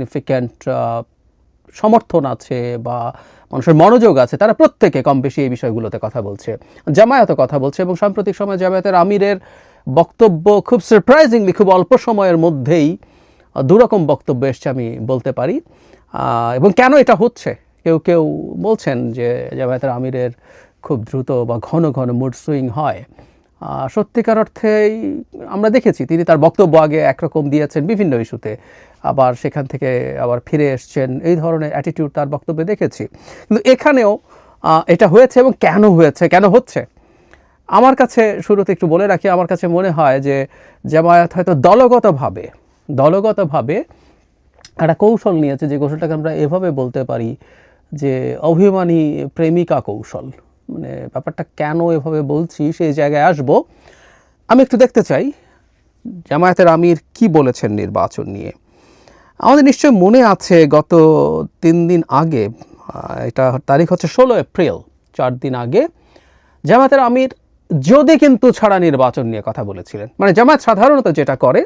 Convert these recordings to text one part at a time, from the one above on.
Significant সমর্থন আছে বা মানুষের মনোযোগ আছে, তারা প্রত্যেকে কম বেশি এই বিষয়গুলোতে কথা বলছে জামায়াতও কথা বলছে এবং সাম্প্রতিক সময় জামায়াতের আমিরের বক্তব্য খুব সারপ্রাইজিংলি খুব অল্প সময়ের মধ্যেই দুরকম বক্তব্য এসছে আমি বলতে পারি। এবং কেন এটা হচ্ছে? কেউ কেউ বলছেন যে জামায়াতের আমিরের খুব দ্রুত বা ঘন ঘন মুড সুইং হয়। সত্যিকার অর্থেই আমরা দেখেছি, তিনি তার বক্তব্য আগে একরকম দিয়েছেন বিভিন্ন ইস্যুতে আবার সেখান থেকে আবার ফিরে এসছেন। এই ধরনের অ্যাটিটিউড তার বক্তব্যে দেখেছি। কিন্তু এখানেও এটা হয়েছে এবং কেন হয়েছে, কেন হচ্ছে? আমার কাছে শুরুতে একটু বলে রাখি, আমার কাছে মনে হয় যে জামায়াত হয়তো দলগতভাবে দলগতভাবে একটা কৌশল নিয়েছে, যে কৌশলটাকে আমরা এভাবে বলতে পারি যে অভিমানী প্রেমিকা কৌশল। মানে ব্যাপারটা কেন এভাবে বলছি, সেই জায়গায় আসব। আমি একটু দেখতে চাই, জামায়াতের আমির কি বলেছেন নির্বাচন নিয়ে? আমাদের নিশ্চয় মনে আছে গত তিন দিন আগে এটা তারিখ হচ্ছে ষোলো এপ্রিল, চার দিন আগে, জামায়াতের আমির যদি কিন্তু ছাড়া নির্বাচন নিয়ে কথা বলেছিলেন। মানে জামায়াত সাধারণত যেটা করে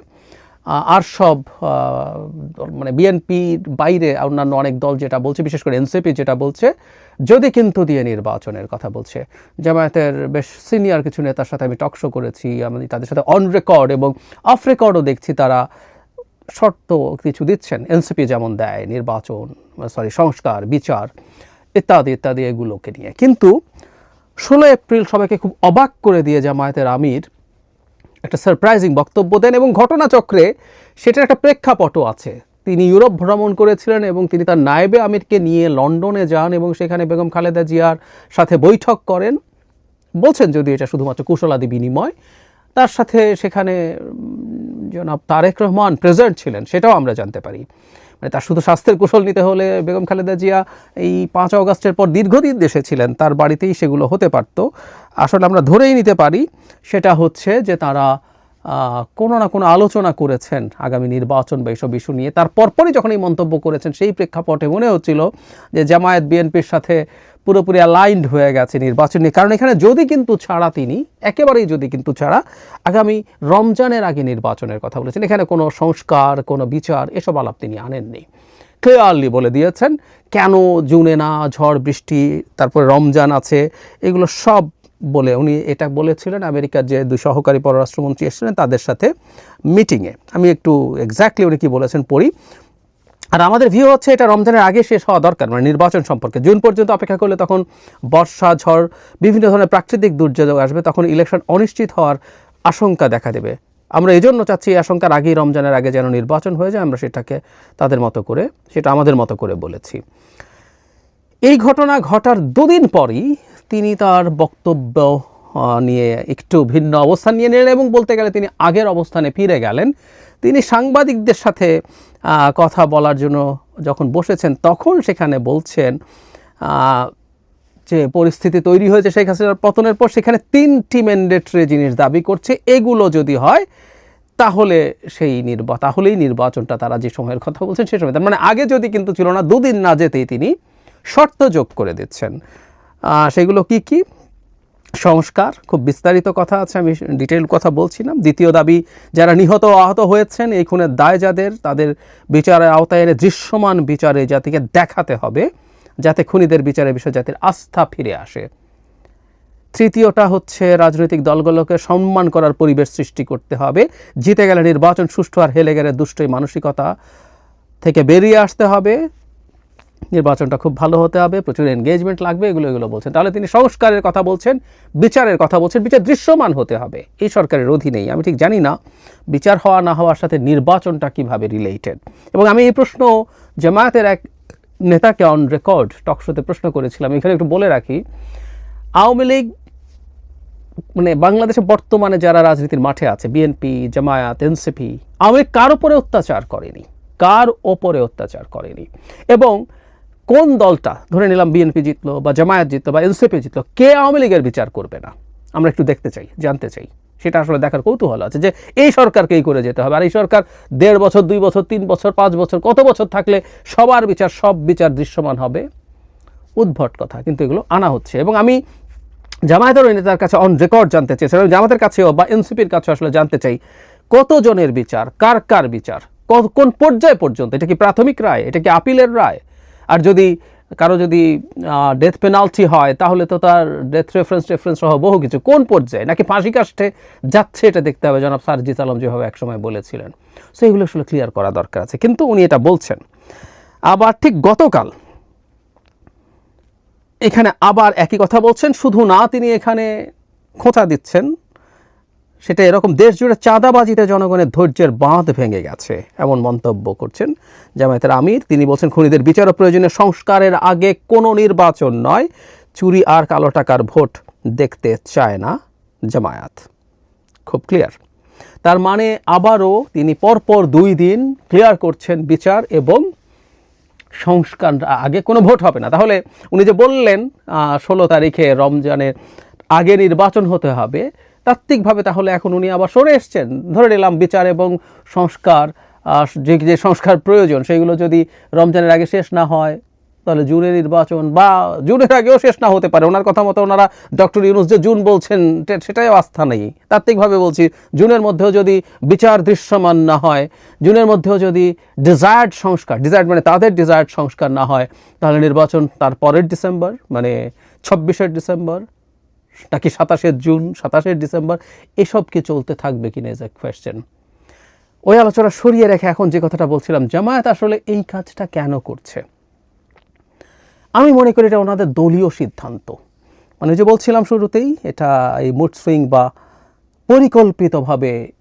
আর সব মানে বিএনপির বাইরে অন্যান্য অনেক দল যেটা বলছে, বিশেষ করে এনসিপি যেটা বলছে, যদি কিন্তু দিয়ে নির্বাচনের কথা বলছে। জামায়াতের বেশ সিনিয়র কিছু নেতার সাথে আমি টকশো করেছি, আমি তাদের সাথে অন রেকর্ড এবং অফ রেকর্ডও দেখছি তারা শর্ত কিছু দিচ্ছেন। এনসিপি যেমন দেয়, নির্বাচন সরি সংস্কার, বিচার, ইত্যাদি ইত্যাদি এগুলোকে নিয়ে। কিন্তু ষোলো এপ্রিল সবাইকে খুব অবাক করে দিয়ে জামায়াতের আমির একটা সারপ্রাইজিং বক্তব্য দেন এবং ঘটনাচক্রে সেটার একটা প্রেক্ষাপটও আছে। তিনি ইউরোপ ভ্রমণ করেছিলেন এবং তিনি তার নায়েবে আমিরকে নিয়ে লন্ডনে যান এবং সেখানে বেগম খালেদা জিয়ার সাথে বৈঠক করেন। বলছেন যদি এটা শুধুমাত্র কুশলাদি বিনিময় তার সাথে সেখানে জনাব তারেক রহমান প্রেজেন্ট ছিলেন, সেটাও আমরা জানতে পারি। মানে তার শুধু স্বাস্থ্যের কুশল নিতে হলে বেগম খালেদা জিয়া এই পাঁচ অগস্টের পর দীর্ঘদিন দেশে ছিলেন, তার বাড়িতেই সেগুলো হতে পারত। আসলে আমরা ধরেই নিতে পারি, সেটা হচ্ছে যে তারা কোনো না কোনো আলোচনা করেছেন আগামী নির্বাচন বা এইসব ইস্যু নিয়ে। তার যখন এই মন্তব্য করেছেন, সেই প্রেক্ষাপটে মনে হচ্ছিল যে জামায়াত, বিএনপির সাথে পুরোপুরি অ্যালাইন্ড হয়ে গেছে নির্বাচন নিয়ে। কারণ এখানে যদি কিন্তু ছাড়া তিনি, একেবারেই যদি কিন্তু ছাড়া, আগামী রমজানের আগে নির্বাচনের কথা বলেছেন। এখানে কোনো সংস্কার, কোনো বিচার, এসব আলাপ তিনি আনেননি। ক্লিয়ারলি বলে দিয়েছেন, কেন জুনে না, ঝড়, বৃষ্টি, তারপরে রমজান আছে, এগুলো সব বলে উনি এটা বলেছিলেন আমেরিকার যে দুই সহকারী পররাষ্ট্রমন্ত্রী এসেছিলেন তাদের সাথে মিটিংয়ে আমি একটু এক্স্যাক্টলি উনি কি বলেছেন পড়ি। আর আমাদের ভিউ হচ্ছে এটা রমজানের আগে শেষ হওয়া দরকার মানে নির্বাচন সম্পর্কে। জুন পর্যন্ত অপেক্ষা করলে তখন বর্ষা, ঝড়, বিভিন্ন ধরনের প্রাকৃতিক দুর্যোগ আসবে, তখন ইলেকশন অনিশ্চিত হওয়ার আশঙ্কা দেখা দেবে। আমরা এই জন্য চাচ্ছি এই আশঙ্কার আগেই রমজানের আগে যেন নির্বাচন হয়ে যায়, আমরা সেটাকে তাদের মতো করে, সেটা আমাদের মতো করে বলেছি। এই ঘটনা ঘটার দুদিন পরই তিনি তার বক্তব্য নিয়ে একটু ভিন্ন অবস্থান নিয়ে নিলেন এবং বলতে গেলে তিনি আগের অবস্থানে ফিরে গেলেন। তিনি সাংবাদিকদের সাথে কথা বলার জন্য যখন বসেছেন, তখন সেখানে বলছেন যে পরিস্থিতি তৈরি হয়েছে শেখ হাসিনার পতনের পর, সেখানে তিনটি ম্যান্ডেটরি জিনিস দাবি করছে। এগুলো যদি হয়, তাহলে সেই নির্বা, তাহলেই নির্বাচনটা তারা যে সময়ের কথা বলছেন, সে সময়। তার মানে আগে যদি কিন্তু ছিল না, দুদিন না যেতেই তিনি শর্ত যোগ করে দিচ্ছেন। সেগুলো কি কি? সংস্কার, খুব বিস্তারিত কথা আছে, আমি ডিটেল কথা বলছিলাম দ্বিতীয় দাবি, যারা নিহত আহত হয়েছেন, এই খুনের দায় যাদের তাদের বিচারের আওতায় এনে দৃশ্যমান বিচারে জাতিকে দেখাতে হবে, যাতে খুনিদের বিচারে বিষয়ে জাতির আস্থা ফিরে আসে। তৃতীয়টা হচ্ছে, রাজনৈতিক দলগুলোকে সম্মান করার পরিবেশ সৃষ্টি করতে হবে। জিতে গেলে নির্বাচন সুষ্ঠু আর হেলে গেলে দুষ্ট এই মানসিকতা থেকে বেরিয়ে আসতে হবে। নির্বাচনটা খুব ভালো হতে হবে, প্রচুর এনগেজমেন্ট লাগবে, এগুলো এগুলো বলছেন। তাহলে তিনি সংস্কারের কথা বলছেন, বিচারের কথা বলছেন, বিচার দৃশ্যমান হতে হবে। এই সরকারের অধীনেই, আমি ঠিক জানি না, বিচার হওয়া না হওয়ার সাথে নির্বাচনটা কীভাবে রিলেটেড এবং আমি এই প্রশ্ন জামায়াতের এক নেতাকে অন রেকর্ড টকশোতে প্রশ্ন করেছিলাম, এখানে একটু বলে রাখি, আওয়ামী লীগ মানে বাংলাদেশে বর্তমানে যারা রাজনীতির মাঠে আছে বিএনপি জামায়াত এনসিপি আওয়ামী লীগ কার ওপরে অত্যাচার করেনি? কার ওপরে অত্যাচার করেনি? এবং কোন দলটা, ধরে নিলাম বিএনপি জিতলো বা জামায়াত জিতলো বা এনসিপি জিতলো, কে আওয়ামী লীগের বিচার করবে না? আমরা একটু দেখতে চাই, জানতে চাই। সেটা আসলে দেখার কৌতূহল আছে যে এই সরকারকেই করে যেতে হবে। আর এই সরকার দেড় বছর, দুই বছর, তিন বছর, পাঁচ বছর, কত বছর থাকলে সবার বিচার, সব বিচার দৃশ্যমান হবে? উদ্ভট কথা, কিন্তু এগুলো আনা হচ্ছে। এবং আমি জামায়াতের নেতার কাছে অন রেকর্ড জানতে চাই চেয়েছিলাম জামাতের কাছেও বা এনসিপির কাছে আসলে জানতে চাই, কতজনের বিচার, কার কার বিচার কোন পর্যায় পর্যন্ত, এটা কি প্রাথমিক রায়, এটা কি আপিলের রায়? আর যদি কারও যদি ডেথ পেনাল্টি হয়, তাহলে তো তার ডেথ রেফারেন্স রেফারেন্স সহ বহু কিছু। কোন পর্যায়ে? নাকি ফাঁসি কাস্টে যাচ্ছে এটা দেখতে হবে? জনাব সারজিৎ আলম যেভাবে একসময় বলেছিলেন। সো এগুলো আসলে ক্লিয়ার করা দরকার আছে। কিন্তু উনি এটা বলছেন। আবার ঠিক গতকাল এখানে আবার একই কথা বলছেন। শুধু না, তিনি এখানে খোঁচা দিচ্ছেন। সেটা এরকম দেশ জুড়ে চাঁদাবাজিতে জনগণের ধৈর্যের বাঁধ ভেঙে গেছে, এমন মন্তব্য করছেন জামায়াতের আমির। তিনি বলছেন, খুনিদের বিচার ও প্রয়োজনীয় সংস্কারের আগে কোনো নির্বাচন নয়, চুরি আর কালো টাকার ভোট দেখতে চায় না জামায়াত। খুব ক্লিয়ার তার মানে আবারও তিনি পরপর দুই দিন ক্লিয়ার করছেন বিচার এবং সংস্কার আগে কোনো ভোট হবে না। তাহলে উনি যে বললেন ষোলো তারিখে রমজানের আগে নির্বাচন হতে হবে তাত্ত্বিকভাবে তাহলে এখন উনি আবার সরে এসছেন। ধরে নিলাম বিচার এবং সংস্কার যে যে সংস্কার প্রয়োজন সেগুলো যদি রমজানের আগে শেষ না হয়, তাহলে জুনের নির্বাচন বা জুনের আগেও শেষ না হতে পারে। ওনার কথা মতো ওনারা ডক্টর ইউনুস যে জুন বলছেন সেটাই আস্থা নেই। তাত্ত্বিকভাবে বলছি, জুনের মধ্যেও যদি বিচার দৃশ্যমান না হয়, জুনের মধ্যেও যদি ডিজায়ার্ড সংস্কার ডিজায়ার্ড মানে তাদের ডিজায়ার্ড সংস্কার না হয়, তাহলে নির্বাচন তার পরের ডিসেম্বর মানে ছাব্বিশের ডিসেম্বর নাকি সাতাশের জুন সাতাশের ডিসেম্বর, এসব কি চলতে থাকবে কিনা এজ এ কোয়েশ্চেন ওই আলোচনা সরিয়ে রেখে এখন যে কথাটা বলছিলাম, জামায়াত আসলে এই কাজটা কেন করছে? আমি মনে করি এটা ওনাদের দলীয় সিদ্ধান্ত। মানে যে বলছিলাম শুরুতেই, এটা এই মুড সুইং বা পরিকল্পিতভাবে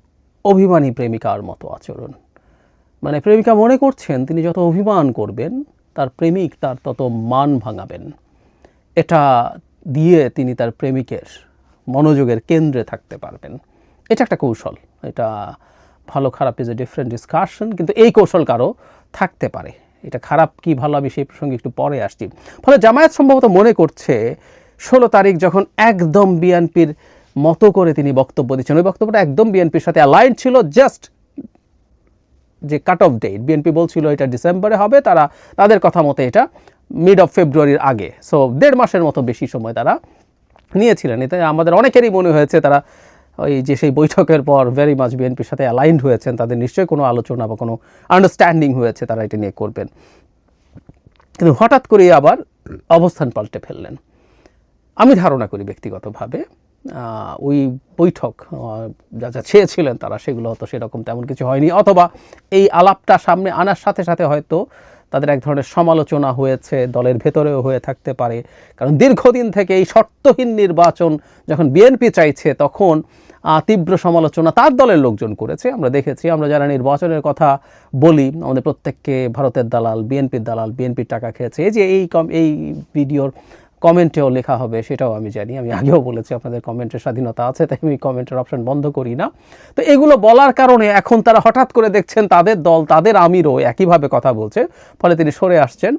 অভিমানী প্রেমিকার মতো আচরণ। মানে প্রেমিকা মনে করছেন, তিনি যত অভিমান করবেন, তার প্রেমিক তার তত মান ভাঙাবেন। এটা দিয়ে তিনি তার প্রেমিকের মনোযোগের কেন্দ্রে থাকতে পারবেন। এটা একটা কৌশল। এটা ভালো, খারাপ ইজ এ ডিফারেন্ট ডিসকাশন কিন্তু এই কৌশল কারও থাকতে পারে। এটা খারাপ কি ভালো, আমি সেই প্রসঙ্গে একটু পরে আসছি। ফলে জামায়াত সম্ভবত মনে করছে, ষোলো তারিখ যখন একদম বিএনপির মতো করে তিনি বক্তব্য দিচ্ছেন, ওই বক্তব্যটা একদম বিএনপির সাথে অ্যালাইন ছিল জাস্ট যে কাট অফ ডেট বিএনপি বলছিল এটা ডিসেম্বরে হবে, তারা তাদের কথা মতো এটা মিড অফ ফেব্রুয়ারির আগে। সো দেড় মাসের মতো বেশি সময় তারা নিয়েছিলেন। এতে আমাদের অনেকেরই মনে হয়েছে তারা ওই যে সেই বৈঠকের পর ভেরি মাচ বিএনপির সাথে অ্যালাইন্ড হয়েছেন, তাদের নিশ্চয়ই কোনো আলোচনা বা কোনো আন্ডারস্ট্যান্ডিং হয়েছে তারা এটা নিয়ে করবেন। কিন্তু হঠাৎ করেই আবার অবস্থান পাল্টে ফেললেন। আমি ধারণা করি ব্যক্তিগতভাবে ওই বৈঠক যা যা চেয়েছিলেন তারা সেগুলো হয়তো সেরকম তেমন কিছু হয়নি। অথবা এই আলাপটা সামনে আনার সাথে সাথে হয়তো তাদের এক ধরনের সমালোচনা হয়েছে, দলের ভেতরেও হয়ে থাকতে পারে। কারণ দীর্ঘদিন থেকে এই শর্তহীন নির্বাচন যখন বিএনপি চাইছে, তখন তীব্র সমালোচনা তার দলের লোকজন করেছে। আমরা দেখেছি, আমরা যারা নির্বাচনের কথা বলি, আমাদের প্রত্যেককে ভারতের দালাল বিএনপির দালাল বিএনপির টাকা খেয়েছে। এই যে এই কম, এই ভিডিওর কমেন্টেও লেখা হবে, সেটাও আমি জানি। আমি আগেও বলেছি আপনাদের কমেন্টের স্বাধীনতা আছে, তাই আমি কমেন্টের অপশন বন্ধ করি না। তো এগুলো বলার কারণে এখন তারা হঠাৎ করে দেখছেন তাদের দল, তাদের আমিরও একইভাবে কথা বলছে, ফলে তিনি সরে আসছেন।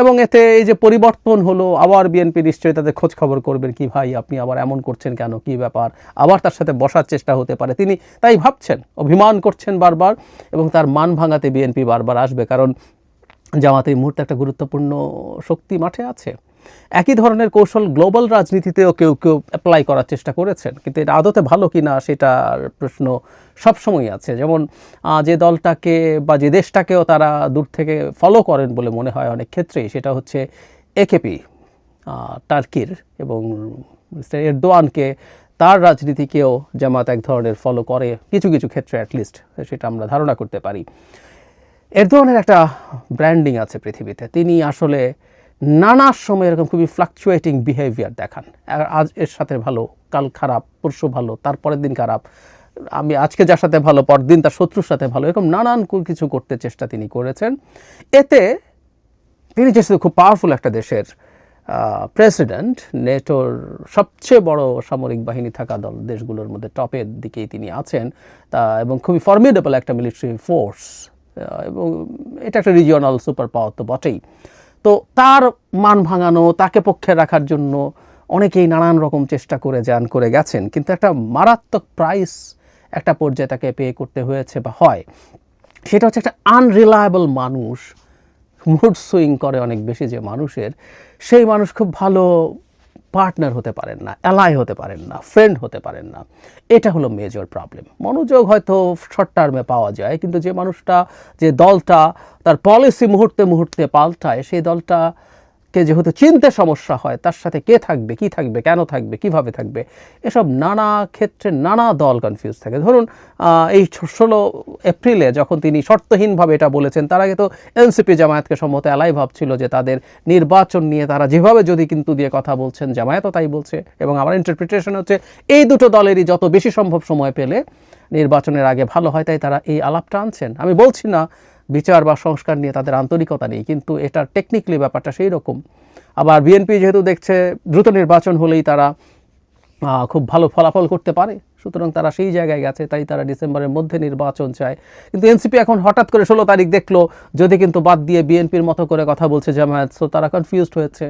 এবং এতে এই যে পরিবর্তন হলো, আবার বিএনপি নিশ্চয়ই তাদের খোঁজ খবর করবেন কি ভাই, আপনি আবার এমন করছেন কেন, কি ব্যাপার? আবার তার সাথে বসার চেষ্টা হতে পারে। তিনি তাই ভাবছেন, অভিমান করছেন বারবার, এবং তার মান ভাঙাতে বিএনপি বারবার আসবে, কারণ জামাত এই মুহূর্তে একটা গুরুত্বপূর্ণ শক্তি মাঠে আছে। একই ধরনের কৌশল গ্লোবাল রাজনীতিতেও কেউ কেউ অ্যাপ্লাই করার চেষ্টা করেছেন, কিন্তু এটা আদতে ভালো কি না সেটার প্রশ্ন সবসময় আছে। যেমন যে দলটাকে বা যে দেশটাকেও তারা দূর থেকে ফলো করেন বলে মনে হয় অনেক ক্ষেত্রেই, সেটা হচ্ছে একেপি টার্কির এবং এরদোয়ানকে তার রাজনীতিকেও জামাত এক ধরনের ফলো করে কিছু কিছু ক্ষেত্রে অ্যাটলিস্ট সেটা আমরা ধারণা করতে পারি। এরদোয়ানের একটা ব্র্যান্ডিং আছে পৃথিবীতে। তিনি আসলে নানা সময় এরকম খুবই ফ্লাকচুয়েটিং বিহেভিয়ার দেখান। আজ এর সাথে ভালো, কাল খারাপ, পরশু ভালো, তারপরের দিন খারাপ, আমি আজকে যার সাথে ভালো পরদিন তার শত্রুর সাথে ভালো, এরকম নানান কিছু করতে চেষ্টা তিনি করেছেন। এতে তিনি যেহেতু খুব পাওয়ারফুল একটা দেশের প্রেসিডেন্ট নেটোর সবচেয়ে বড় সামরিক বাহিনী থাকা দল দেশগুলোর মধ্যে টপের দিকেই তিনি আছেন। তা, এবং খুবই ফর্মিডেবল একটা মিলিটারি ফোর্স এবং এটা একটা রিজিওনাল সুপার পাওয়ার তো বটেই। তো তার মান ভাঙানো, তাকে পক্ষে রাখার জন্য অনেকেই নানান রকম চেষ্টা করে যান, করে গেছেন। কিন্তু একটা মারাত্মক প্রাইস একটা পর্যায়ে তাকে পে করতে হয়েছে বা হয়। সেটা হচ্ছে একটা আনরিলায়েবল মানুষ মুড সুইং করে অনেক বেশি যে মানুষের। সেই মানুষ খুব ভালো পার্টনার হতে পারেন না অ্যালাই হতে পারেন না ফ্রেন্ড হতে পারেন না। এটা হলো মেজর প্রবলেম মনোযোগ হয়তো শর্ট টার্মে পাওয়া যায়, কিন্তু যে মানুষটা, যে দলটা তার পলিসি মুহূর্তে মুহূর্তে পাল্টায়, সেই দলটা কে যেহেতু চিনতে সমস্যা হয়, তার সাথে কে থাকবে, কি থাকবে, কেন থাকবে, কীভাবে থাকবে, এসব নানা ক্ষেত্রে নানা দল কনফিউজ থাকে। ধরুন এই ষোলো এপ্রিলে যখন তিনি শর্তহীনভাবে এটা বলেছেন, তার আগে তো এনসিপি জামায়াতকে সম্মত এলাই ভাবছিল যে তাদের নির্বাচন নিয়ে তারা যেভাবে যদি কিন্তু দিয়ে কথা বলছেন, জামায়াতও তাই বলছে। এবং আমার ইন্টারপ্রিটেশন হচ্ছে, এই দুটো দলেরই যত বেশি সম্ভব সময় পেলে নির্বাচনের আগে ভালো হয়, তাই তারা এই আলাপটা আনছেন। আমি বলছি না বিচার বা সংস্কার নিয়ে তাদের আন্তরিকতা নেই, কিন্তু এটা টেকনিক্যালি ব্যাপারটা সেই রকম আবার বিএনপি যেহেতু দেখছে দ্রুত নির্বাচন হলেই তারা খুব ভালো ফলাফল করতে পারে, সুতরাং তারা সেই জায়গায় গেছে, তাই তারা ডিসেম্বরের মধ্যে নির্বাচন চায়। কিন্তু এনসিপি এখন হঠাৎ করে ষোলো তারিখ দেখল, যদি কিন্তু বাদ দিয়ে বিএনপির মতো করে কথা বলছে জামায়াত সো তারা কনফিউজড হয়েছে।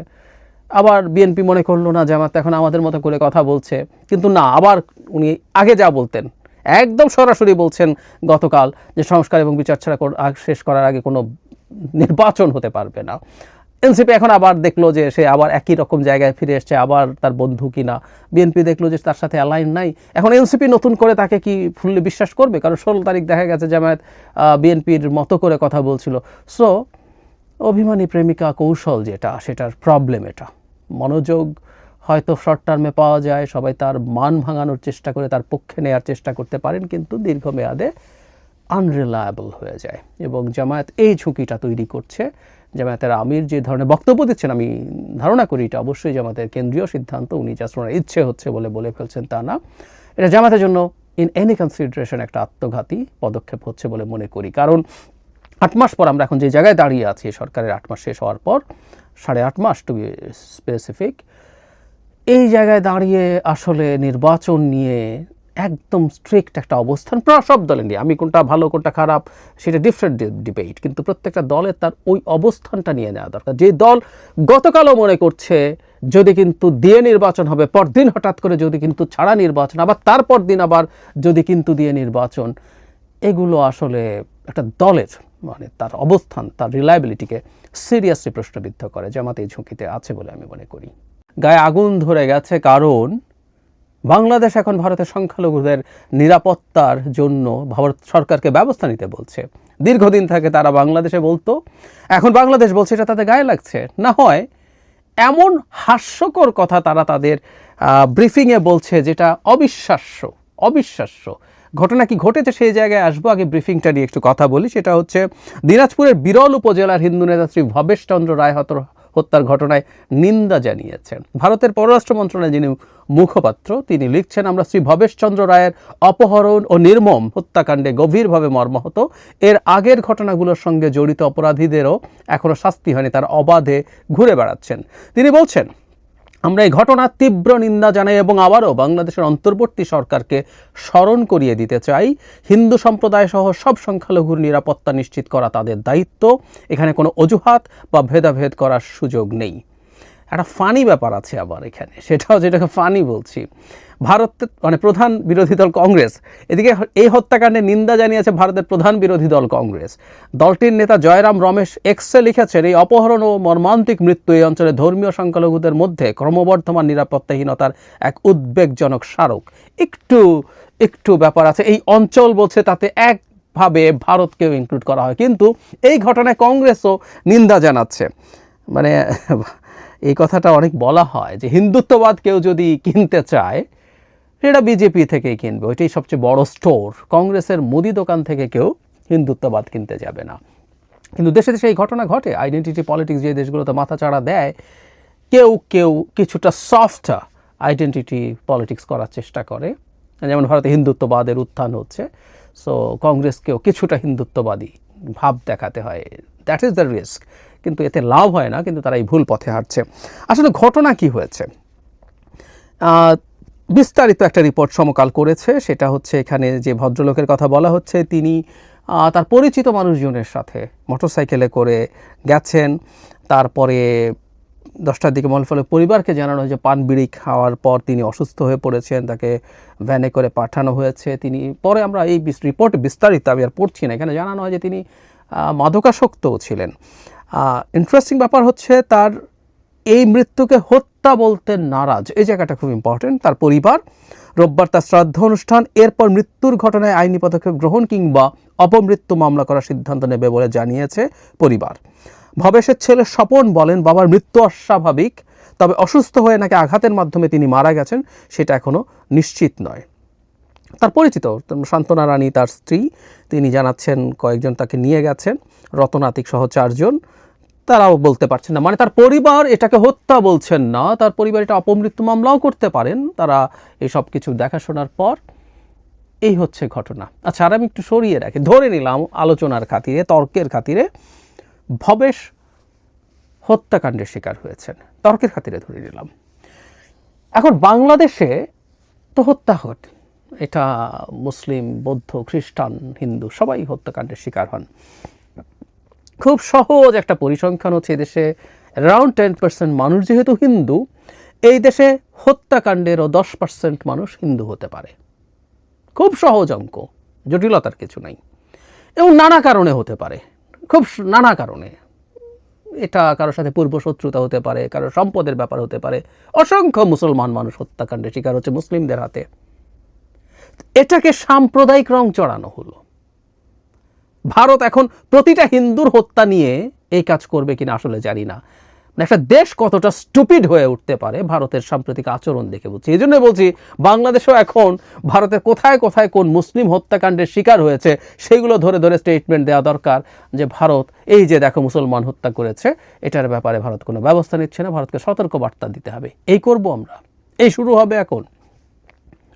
আবার বিএনপি মনে করল, না জামাত এখন আমাদের মতো করে কথা বলছে। কিন্তু না, আবার উনি আগে যা বলতেন একদম সরাসরি বলছেন গতকাল যে সংস্কার এবং বিচার ছাড়া শেষ করার আগে কোনো নির্বাচন হতে পারবে না। এনসিপি এখন আবার দেখল যে সে আবার একই রকম জায়গায় ফিরে এসছে, আবার তার বন্ধু কিনা। বিএনপি দেখল যে তার সাথে অ্যালাইন নাই। এখন এনসিপি নতুন করে তাকে কি ফুললি বিশ্বাস করবে? কারণ ষোলো তারিখ দেখা গেছে জামায়াত বিএনপির মতো করে কথা বলছিল। সো অভিমানী প্রেমিকা কৌশল যেটা, সেটার প্রবলেম এটা। মনোযোগ হয়তো শর্ট টার্মে পাওয়া যায়, সবাই তার মান ভাঙানোর চেষ্টা করে, তার পক্ষে নেয়ার চেষ্টা করতে পারেন, কিন্তু দীর্ঘমেয়াদে আনরিলায়েবল হয়ে যায়। এবং জামায়াত এই ঝুঁকিটা তৈরি করছে। জামায়াতের আমির যে ধরনের বক্তব্য দিচ্ছেন, আমি ধারণা করি এটা অবশ্যই জামাতের কেন্দ্রীয় সিদ্ধান্ত, উনি জাস্ট ওনার ইচ্ছে হচ্ছে বলে বলে ফেলছেন তা না। এটা জামাতের জন্য ইন এনি কনসিডারেশন একটা আত্মঘাতী পদক্ষেপ হচ্ছে বলে মনে করি। কারণ আট মাস পর আমরা এখন যে জায়গায় দাঁড়িয়ে আছি, সরকারের আট মাস শেষ হওয়ার পর, সাড়ে আট মাস টু বি স্পেসিফিক এই জায়গায় দাঁড়িয়ে আসলে নির্বাচন নিয়ে একদম স্ট্রিক্ট একটা অবস্থান প্রায় সব দলের নিয়ে। আমি কোনটা ভালো, কোনটা খারাপ, সেটা ডিফারেন্ট ডিবেট কিন্তু প্রত্যেকটা দলের তার ওই অবস্থানটা নিয়ে নেওয়া দরকার। যে দল গতকালও মনে করছে, যদি কিন্তু দিয়ে নির্বাচন হবে, পরদিন হঠাৎ করে যদি কিন্তু ছাড়া নির্বাচন, আবার তারপর দিন আবার যদি কিন্তু দিয়ে নির্বাচন, এগুলো আসলে একটা দলের মানে তার অবস্থান, তার রিলায়েবিলিটিকে সিরিয়াসলি প্রশ্নবিদ্ধ করে। জামাত এই ঝুঁকিতে আছে বলে আমি মনে করি। গায়ে আগুন ধরে গেছে কারণ বাংলাদেশ এখন ভারতের সংখ্যালঘুদের নিরাপত্তার জন্য ভারত সরকারকে ব্যবস্থা নিতে বলছে। দীর্ঘদিন থেকে তারা বাংলাদেশে বলতো, এখন বাংলাদেশ বলছে এটা তাদের গায়ে লাগছে। না হয় এমন হাস্যকর কথা তারা তাদের ব্রিফিংয়ে বলছে যেটা অবিশ্বাস্য অবিশ্বাস্য। ঘটনা কি ঘটেছে সেই জায়গায় আসব, আগে ব্রিফিংটা নিয়ে একটু কথা বলি। সেটা হচ্ছে দিনাজপুরের বিরল উপজেলার হিন্দু নেতা শ্রী ভবেশচন্দ্র রায় হত হত্যার ঘটনায় নিন্দা জানিয়েছেন। ভারতের পররাষ্ট্র মন্ত্রণালয়ের যিনি মুখপাত্র, তিনি লিখছেন, আমরা শ্রী ভবেশচন্দ্র রায়ের অপহরণ ও নির্মম হত্যাকাণ্ডে গভীরভাবে মর্মাহত। এর আগের ঘটনাগুলোর সঙ্গে জড়িত অপরাধীদেরও এখনও শাস্তি হয়নি, তার অবাধে ঘুরে বেড়াচ্ছেন। তিনি বলছেন আমরা এই ঘটনার তীব্র নিন্দা জানাই এবং আবারও বাংলাদেশের অন্তর্বর্তী সরকারকে স্মরণ করিয়ে দিতে চাই। হিন্দু সম্প্রদায় সহ সব সংখ্যালঘুর নিরাপত্তা নিশ্চিত করা তাদের দায়িত্ব। এখানে কোনো অজুহাত বা ভেদাভেদ করার সুযোগ নেই। একটা ফানি ব্যাপার আছে আবার এখানে। সেটাও যেটাকে ফানি বলছি। ভারতের মানে প্রধান বিরোধী দল কংগ্রেস। এদিকে এই হত্যাকাণ্ডে নিন্দা জানিয়েছে ভারতের প্রধান বিরোধী দল কংগ্রেস। দলটির নেতা জয়রাম রমেশ এক্সে লিখেছেন, এই অপহরণ ও মর্মান্তিক মৃত্যু এই অঞ্চলে ধর্মীয় সংখ্যালঘুদের মধ্যে ক্রমবর্ধমান নিরাপত্তাহীনতার এক উদ্বেগজনক স্মারক। একটু একটু ব্যাপার আছে। এই অঞ্চল বলছে তাতে এক ভাবে ভারতকেও ইনক্লুড করা হয়। কিন্তু এই ঘটনায় কংগ্রেসও নিন্দা জানাচ্ছে। মানে এই কথাটা অনেক বলা হয় যে হিন্দুত্ববাদ কেউ যদি কিনতে চায়, সেটা বিজেপি থেকেই কিনবে। ওইটাই সবচেয়ে বড় স্টোর। কংগ্রেসের মুদি দোকান থেকে কেউ হিন্দুত্ববাদ কিনতে যাবে না। কিন্তু দেশে দেশে এই ঘটনা ঘটে। আইডেন্টিটি পলিটিক্স যে দেশগুলোতে মাথাচাড়া দেয়, কেউ কেউ কিছুটা সফট আইডেন্টিটি পলিটিক্স করার চেষ্টা করে। যেমন ভারতে হিন্দুত্ববাদের উত্থান হচ্ছে সো কংগ্রেসকেও কিছুটা হিন্দুত্ববাদী ভাব দেখাতে হয়। দ্যাট ইজ দ্য রিস্ক কিন্তু এতে লাভ হয় না, কিন্তু তারা এই ভুল পথে হাঁটছে। আসলে ঘটনা কি হয়েছে? বিস্তারিত একটা রিপোর্ট সমকাল করেছে, সেটা হচ্ছে এখানে যে ভদ্রলোকের কথা বলা হচ্ছে, তিনি তার পরিচিত মানুষজনের সাথে মোটরসাইকেলে করে গেছেন। তারপরে দশটার দিকে মনে ফলে পরিবারকে জানানো হয়েছে পান বিড়ি খাওয়ার পর তিনি অসুস্থ হয়ে পড়েছেন, তাকে ভ্যানে করে পাঠানো হয়েছে। তিনি, পরে আমরা এই রিপোর্ট বিস্তারিত আমি আর পড়ছি না। এখানে জানানো হয় যে তিনি মাদকাসক্তও ছিলেন। ইন্টারেস্টিং ব্যাপার হচ্ছে তার এই মৃত্যুকে হত্যা বলতে নারাজ। এই জায়গাটা খুব ইম্পর্টেন্ট তার পরিবার, রোববার তার শ্রাদ্ধ অনুষ্ঠান, এরপর মৃত্যুর ঘটনায় আইনি পদক্ষেপ গ্রহণ কিংবা অপমৃত্যু মামলা করার সিদ্ধান্ত নেবে বলে জানিয়েছে পরিবার। ভবেশের ছেলে স্বপন বলেন, বাবার মৃত্যু অস্বাভাবিক, তবে অসুস্থ হয়ে নাকি আঘাতের মাধ্যমে তিনি মারা গেছেন, সেটা এখনও নিশ্চিত নয়। তার পরিচিত শান্তনা রানী তার স্ত্রী, তিনি জানাচ্ছেন কয়েকজন তাকে নিয়ে গেছেন। রতনাতিক সহ চারজন। তারাও বলতে পারছেন না। মানে তার পরিবার এটাকে হত্যা বলছেন না, তার পরিবার এটা অপমৃত্যু মামলাও করতে পারেন, তারা এই সব কিছু দেখাশোনার পর এই হচ্ছে ঘটনা। আচ্ছা আর আমি একটু সরিয়ে রাখি, ধরে নিলাম আলোচনার খাতিরে, তর্কের খাতিরে ভবেশ হত্যাকাণ্ডের শিকার হয়েছেন। তর্কের খাতিরে ধরে নিলাম। এখন বাংলাদেশে তো হত্যা হট এটা মুসলিম, বৌদ্ধ, খ্রিস্টান, হিন্দু সবাই হত্যাকাণ্ডের শিকার হন। খুব সহজ একটা পরিসংখ্যান হচ্ছে দেশে অ্যারাউন্ড টেন পার্সেন্ট মানুষ যেহেতু হিন্দু, এই দেশে হত্যাকাণ্ডেরও দশ পার্সেন্ট মানুষ হিন্দু হতে পারে। খুব সহজ অঙ্ক, জটিলতার কিছু নাই। এবং নানা কারণে হতে পারে, খুব নানা কারণে। এটা কারোর সাথে পূর্ব শত্রুতা হতে পারে, কারোর সম্পদের ব্যাপার হতে পারে। অসংখ্য মুসলমান মানুষ হত্যাকাণ্ডের শিকার হচ্ছে মুসলিমদের হাতে। এটাকে সাম্প্রদায়িক রং চড়ানো হলো। ভারত এখন প্রতিটা হিন্দুর হত্যা নিয়ে এই কাজ করবে কিনা আসলে জানি না। মানে একটা দেশ কতটা স্টুপিড হয়ে উঠতে পারে ভারতের সাম্প্রতিক আচরণ দেখে বলছি। এই জন্য বলছি, বাংলাদেশও এখন ভারতের কোথায় কোথায় কোন মুসলিম হত্যাকাণ্ডের শিকার হয়েছে সেগুলো ধরে ধরে স্টেটমেন্ট দেওয়া দরকার যে ভারত এই যে দেখো মুসলমান হত্যা করেছে, এটার ব্যাপারে ভারত কোনো ব্যবস্থা নিচ্ছে না। ভারতকে সতর্ক বার্তা দিতে হবে। এই করব আমরা। এই শুরু হবে এখন।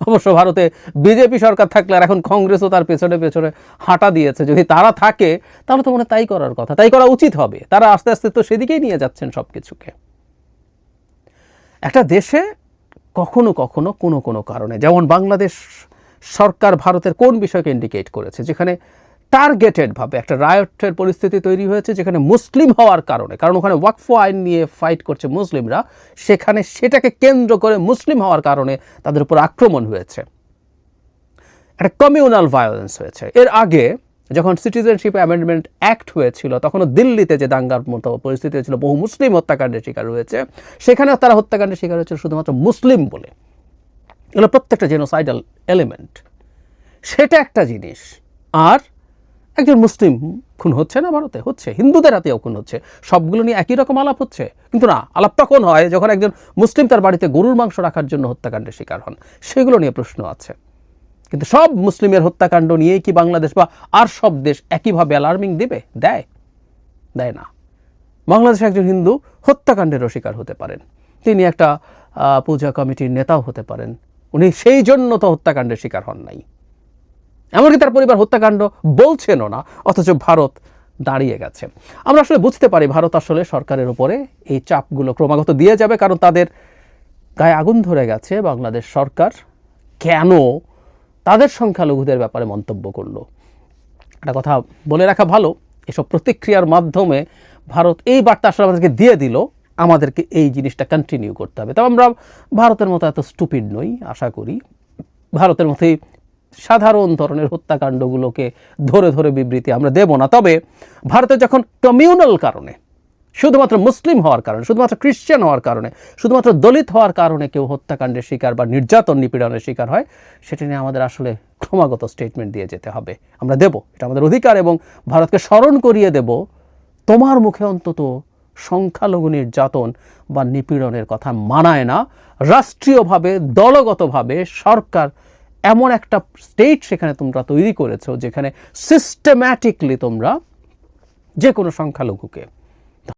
অবশ্য ভারতে বিজেপি সরকার থাকলে আর এখন কংগ্রেসও তার পেছনে পেছনে হাঁটা দিয়েছে। যদি তারা থাকে, তাহলে তো মনে তাই করার কথা। তাই করা উচিত হবে। তারা আস্তে আস্তে তো সেদিকেই নিয়ে যাচ্ছেন সব কিছুকে একটা দেশে কখনো কখনো কোনো কোনো কারণে, যেমন বাংলাদেশ সরকার ভারতের কোন বিষয়কে ইন্ডিকেট করেছে, যেখানে টার্গেটেডভাবে একটা রায়টের পরিস্থিতি তৈরি হয়েছে যেখানে মুসলিম হওয়ার কারণে। কারণ ওখানে ওয়াকফ আইন নিয়ে ফাইট করছে মুসলিমরা, সেখানে সেটাকে কেন্দ্র করে মুসলিম হওয়ার কারণে তাদের উপর আক্রমণ হয়েছে। একটা কমিউনাল ভায়োলেন্স হয়েছে। এর আগে যখন সিটিজেনশিপ অ্যামেন্ডমেন্ট অ্যাক্ট হয়েছিল, তখনও দিল্লিতে যে দাঙ্গার মতো পরিস্থিতি হয়েছিল, বহু মুসলিম হত্যাকাণ্ডের শিকার হয়েছে সেখানেও তারা হত্যাকাণ্ডের শিকার হয়েছিল শুধুমাত্র মুসলিম বলে। এগুলো প্রত্যেকটা জেনোসাইডাল এলিমেন্ট সেটা একটা জিনিস। আর একজন মুসলিম খুন হচ্ছে না ভারতে? হচ্ছে। হিন্দুদের হাতেও খুন হচ্ছে। সবগুলো নিয়ে একই রকম আলাপ হচ্ছে। কিন্তু না আলাপ তখন হয়? যখন একজন মুসলিম তার বাড়িতে গরুর মাংস রাখার জন্য হত্যাকাণ্ডের শিকার হন, সেগুলো নিয়ে প্রশ্ন আছে। কিন্তু সব মুসলিমের হত্যাকাণ্ড নিয়েই কি বাংলাদেশ বা আর সব দেশ একইভাবে অ্যালার্মিং দেবে? দেয়। দেয় না। বাংলাদেশে একজন হিন্দু হত্যাকাণ্ডেরও শিকার হতে পারেন। তিনি একটা পূজা কমিটির নেতাও হতে পারেন। উনি সেই জন্য তো হত্যাকাণ্ডের শিকার হন নাই। এমনকি তার পরিবার হত্যাকাণ্ড বলছেনও না, অথচ ভারত দাঁড়িয়ে গেছে। আমরা আসলে বুঝতে পারি ভারত আসলে সরকারের উপরে এই চাপগুলো ক্রমাগত দিয়ে যাবে, কারণ তাদের গায়ে আগুন ধরে গেছে বাংলাদেশ সরকার। কেন? তাদের সংখ্যালঘুদের ব্যাপারে মন্তব্য করল। একটা কথা বলে রাখা ভালো, এসব প্রতিক্রিয়ার মাধ্যমে ভারত এই বার্তা আসলে আমাদেরকে দিয়ে দিল, আমাদেরকে এই জিনিসটা কন্টিনিউ করতে হবে। তবে আমরা ভারতের মতো এত স্টুপিড নই, আশা করি। ভারতের মতোই সাধারণ ধরনের হত্যাকাণ্ডগুলোকে ধরে ধরে বিবৃতি আমরা দেব না। তবে ভারতের যখন কমিউনাল কারণে, শুধুমাত্র মুসলিম হওয়ার কারণে, শুধুমাত্র খ্রিশ্চান হওয়ার কারণে, শুধুমাত্র দলিত হওয়ার কারণে কেউ হত্যাকাণ্ডের শিকার বা নির্যাতন নিপীড়নের শিকার হয়, সেটা নিয়ে আমাদের আসলে ক্রমাগত স্টেটমেন্ট দিয়ে যেতে হবে। আমরা দেব, এটা আমাদের অধিকার এবং ভারতকে স্মরণ করিয়ে দেব, তোমার মুখে অন্তত সংখ্যালঘু নির্যাতন বা নিপীড়নের কথা মানায় না। রাষ্ট্রীয়ভাবে, দলগতভাবে সরকার এমন একটা স্টেট সেখানে তোমরা তৈরি করেছ যেখানে সিস্টেম্যাটিকলি তোমরা যে কোনো সংখ্যালঘুকে